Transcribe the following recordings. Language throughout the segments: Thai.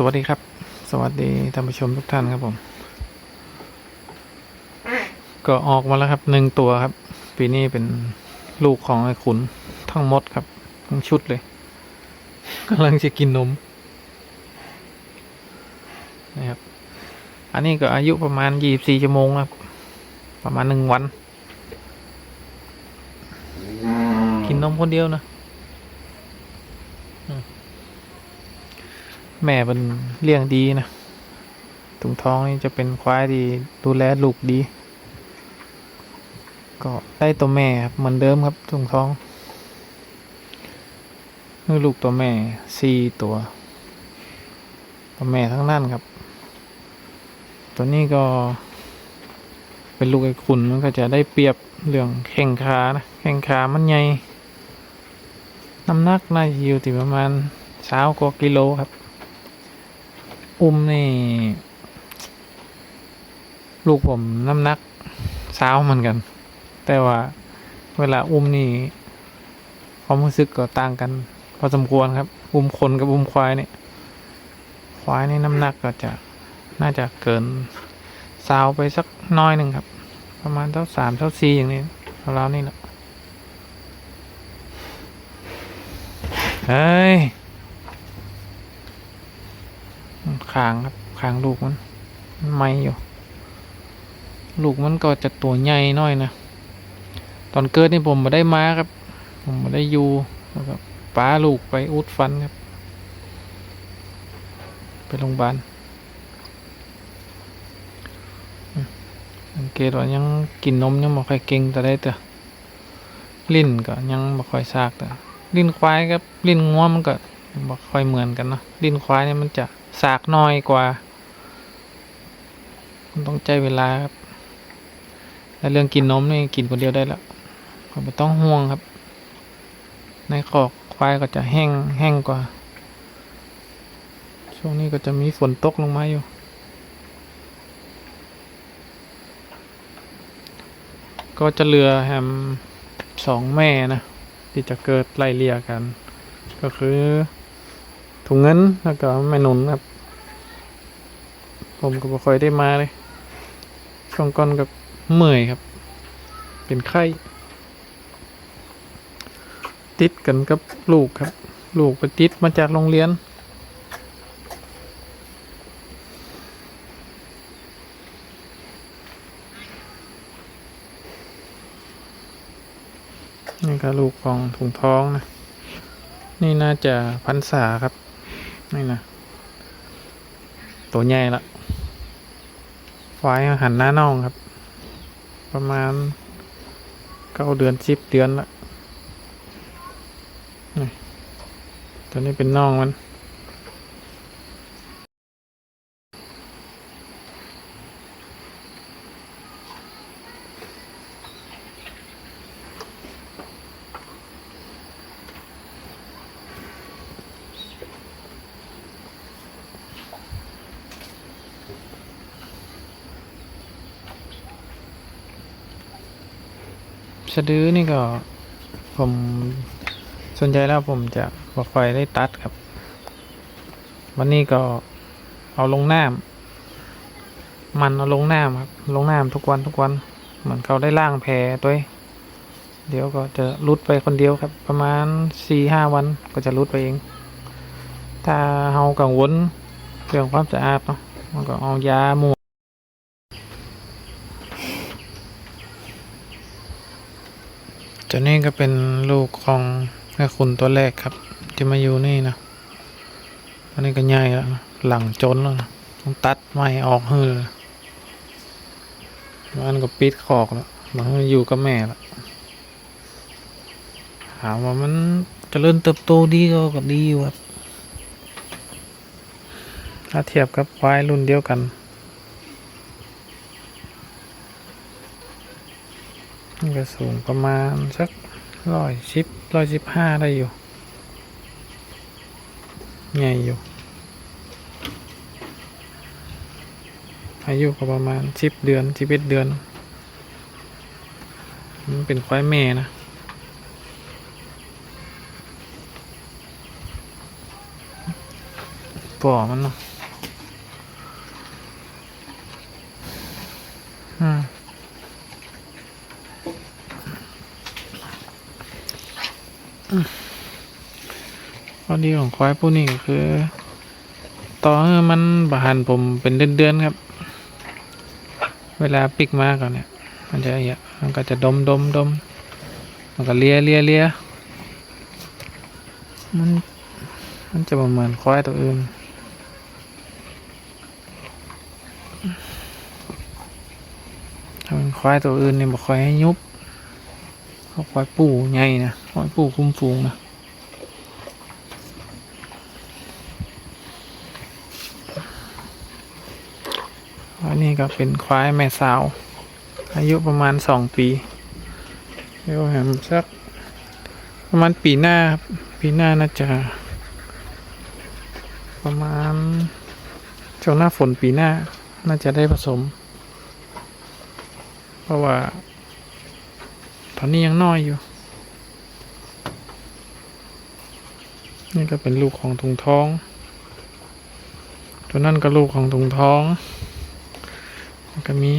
สวัสดีครับ สวัสดีท่านผู้ชมทุกท่านครับผม ก็ออกมาแล้วครับหนึ่งตัวครับ ปีนี้เป็นลูกของไอ้ขุนทั้งหมดครับ ทั้งชุดเลยกำลังจะกินนมนะครับ อันนี้ก็อายุประมาณยี่สี่ชั่วโมงครับ ประมาณหนึ่งวัน กินนมคนเดียวนะ แม่เป็นเลี้ยงดีนะถุงท้องนี่จะเป็นควายที่ดูแลลูกดี ก็ได้ตัวแม่ครับเหมือนเดิมครับถุงท้องนี่ลูกตัวแม่สี่ตัว ตัวแม่ทั้งนั้นครับ ตัวนี้ก็ เป็นลูกไอ้ขุนมันก็จะได้เปรียบเรื่องแข่งขานะแข่งขามันใหญ่น้ำหนักน่าจะอยู่ที่ประมาณสาวกว่ากิโลครับ อุ้มนี่ ลูกผมน้ำหนักสาวเหมือนกัน แต่ว่าเวลาอุ้มนี่ความรู้สึกก็ต่างกันพอสมควรครับ อุ้มคนกับอุ้มควายเนี่ย ควายนี่น้ำหนักก็จะน่าจะเกินสาวไปสักน้อยหนึ่งครับ ประมาณเท่าสามเท่าสี่อย่างนี้ราวนี่แหละเฮ้ย คางครับคางลูกมันมันไม่อยู่ ลูกมันก็จะตัวใหญ่น้อยนะ ตอนเกิดนี่ผมมาได้มาครับ ผมมาได้ยู่แล้วก็ป้าลูกไปอุดฟันครับ ไปโรงพยาบาลอืมสังเกตว่ายังกินนมยังไม่ค่อยเก่งแต่ได้แต่ลิ้นก็ยังไม่ค่อยซากแต่ลิ้นควายกับลิ้นงัวมันก็ไม่ค่อยเหมือนกันเนาะลิ้นควายเนี่ยมันจะ สากน้อยกว่า ต้องใจเวลาครับแต่เรื่องกินนมนี่กินคนเดียวได้แล้วไม่ต้องห่วงครับ ในคอกควายก็จะแห้งแห้งกว่า ช่วงนี้ก็จะมีฝนตกลงมาอยู่ ก็จะเหลือแฮมสองแม่นะที่จะเกิดไล่เลี่ยกัน ก็คือถุงเงินแล้วก็แม่นุนครับ ผมก็บ่ค่อยได้มาเลย ช่วงก่อนกับเมื่อยครับ เป็นไข้ ติดกันกับลูกครับ ลูกไปติดมาจากโรงเรียน นี่ก็ลูกของถุงท้องนะ นี่น่าจะพันษาครับ นี่นะ ตัวใหญ่ละ ควายหันหน้าน่องครับ ประมาณเก้าเดือนสิบเดือนละนี่ตอนนี้เป็นน่องมัน สะดือนี่ก็ผมส่วนใหญ่แล้วผมจะบ่ค่อยได้ตัดครับ วันนี้ก็เอาลงน้ำมันเอาลงน้ำครับ ลงน้ำทุกวันทุกวันเหมือนเขาได้ล่างแพตัวเองเดี๋ยวก็จะรุดไปคนเดียวครับ ประมาณสี่ห้าวันก็จะรุดไปเอง ถ้าเฮากังวลเรื่องความสะอาดเนาะมันก็เอายาหมู จ้านี่ก็เป็นลูกของแม่คุณตัวแรกครับ ที่มาอยู่นี่นะตอนนี้ก็ใหญ่แล้วนะหลังจนแล้วนะต้องตัดไม้ออกหื้อเลยมันก็ปิดคอกแล้วมันอยู่กับแม่แล้วถามว่ามันเจริญเติบโตดีก็ก็ดีอยู่ครับถ้าเทียบกับควายรุ่นเดียวกัน นี่ก็สูงประมาณสักร้อยชิปร้อยสิบห้าได้อยู่ใหญ่อยู่ อายุก็ประมาณชิปเดือนชิปเดือน มันเป็นควายแม่นะปอมันเนาะอืม ข้อดีของควายผู้นี้ก็คือ ต่อให้มันบาหันผมเป็นเดือนๆครับ เวลาปิกมาก่อนเนี่ย มันจะอย่างมันก็จะดมดมดมมันก็เลียเลียเลียมันมันจะประเหมือนควายตัวอื่นถ้าเป็นควายตัวอื่นเนี่ยบอกควายให้ยุบ เขาควายปูใหญ่นะควายปูคุ้มฟูงนะอันนี้ก็เป็นควายแม่สาว อายุประมาณสองปีเดี๋ยวแหมสักประมาณปีหน้าปีหน้าน่าจะ ประมาณช่วงหน้าฝนปีหน้าน่าจะได้ผสม เพราะว่า ตอนนี้ยังน้อยอยู่ นี่ก็เป็นลูกของถุงท้อง ตัวนั่นก็ลูกของถุงท้องก็มี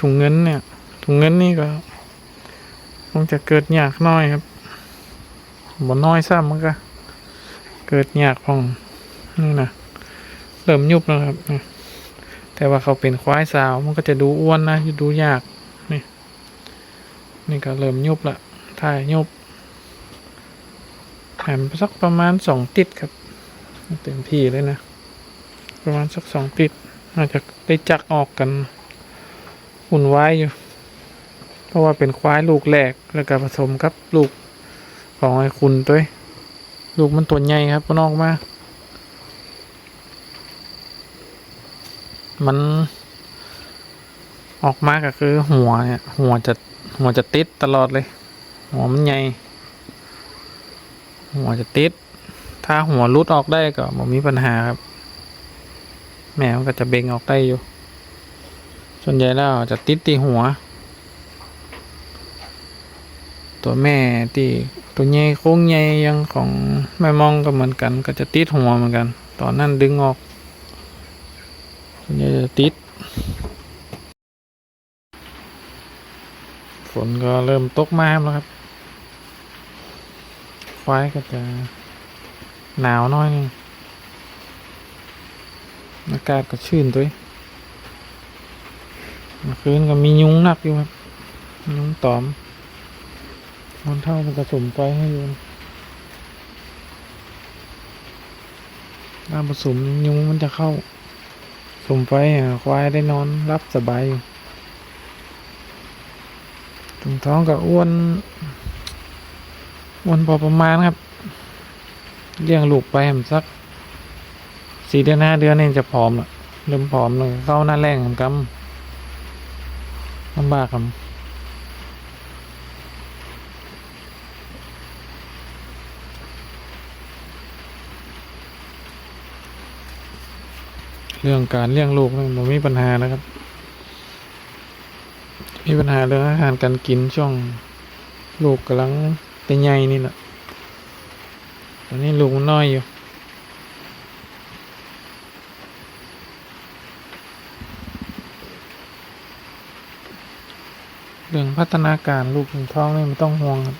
ถุงเงินเนี่ย ถุงเงินนี่ก็คงจะเกิดยากน้อยครับบ่น้อยซ้ำมันก็ เกิดยากพองนี่นะเริ่มยุบแล้วครับแต่ว่าเขาเป็นควายสาวมันก็จะดูอ้วนนะดูยาก นี่ก็เริ่มยุบละถ่ายยุบแถมสักประมาณสองติดครับ เต็มที่เลยนะ ประมาณสักสองติดอาจจะได้จักออกกันหุ่นไว้อยู่ เพราะว่าเป็นควายลูกแรกแล้วก็ผสมกับลูกของไอ้คุณตัวเองลูกมันตัวใหญ่ครับมันออกมา มันออกมาก็คือหัวเนี่ย หัวจะ หัวจะติดตลอดเลย หัวมันใหญ่ หัวจะติด ถ้าหัวรุดออกได้ก็ม่มีปัญหาครับ แม่มันก็จะเบ่งออกได้อยู่ ส่วนใหญ่แล้วจะติดที่หัว ตัวแม่ที่ตัวใหญ่โค้งใหญ่ยังของแม่มองก็เหมือนกัน ก็จะติดหัวเหมือนกัน ตอนนั้นดึงออกส่วนใหญ่จะติด ฝนก็เริ่มตกมาแล้วครับควายก็จะหนาวน้อยนึงอากาศก็ชื้นด้วยเมื่อคืนก็มียุงหนักอยู่ครับ ยุงตอมมันเท่ามันกระสมไฟให้ยู่ถ้าผสมยุงมันจะเข้าสมไฟควายได้นอนรับสบายอยู่ ท้องก็อ้วนอ้วนพอประมาณครับเลี้ยงลูกไปผมสักสี่เดือนห้าเดือนนี่จะผอมละเริ่มผอมเลยเข้าหน้าแรงผมกำลำบากครับเรื่องการเลี้ยงลูกนี่มันมีปัญหานะครับ มีปัญหาเรื่องอาหารการกินช่วงลูกกำลังเป็นใหญ่นี่แหละตอนนี้ลูกมันน้อยอยู่เรื่องพัฒนาการลูกถึงท้องนี่ไม่ต้องห่วงครับ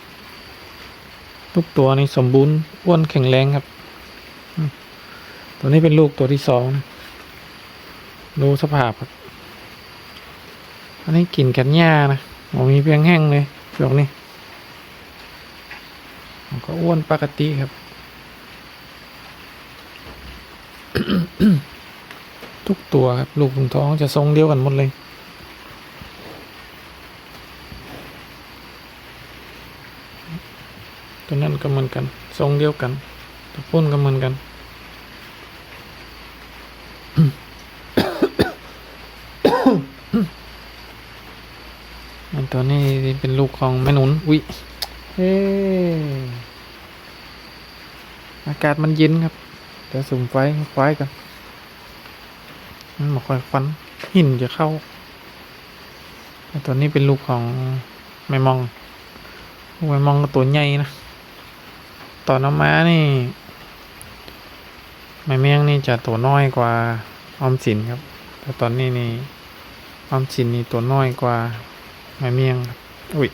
ทุกตัวนี่สมบูรณ์อ้วนแข็งแรงครับ ตัวนี้เป็นลูกตัวที่สองดูสภาพครับ อันนี้กลิ่นกันหญ้านะหมอมีเพียงแห้งเลยช่วงนี้มันก็อ้วนปกติครับ ทุกตัวครับ ลูกถุงท้องจะทรงเดียวกันหมดเลย ตัวนั้นก็เหมือนกัน ทรงเดียวกันตัวพุ่นก็เหมือนกัน อัน ตัวนี้เป็นลูกของแม่นุนอุ้ยเฮ้อากาศมันเย็นครับเดี๋ยวสุ่มไฟไฟกันมันมาคอยควันหินจะเข้าอันตัวนี้เป็นลูกของแม่มองแม่มองก็ตัวใหญ่นะตอนน้ำม้านี่แม่เมียงนี่จะตัวน้อยกว่าออมสินครับแต่ตอนนี้นี่ออมสินนี่ตัวน้อยกว่า แม่เมียง อุ้ย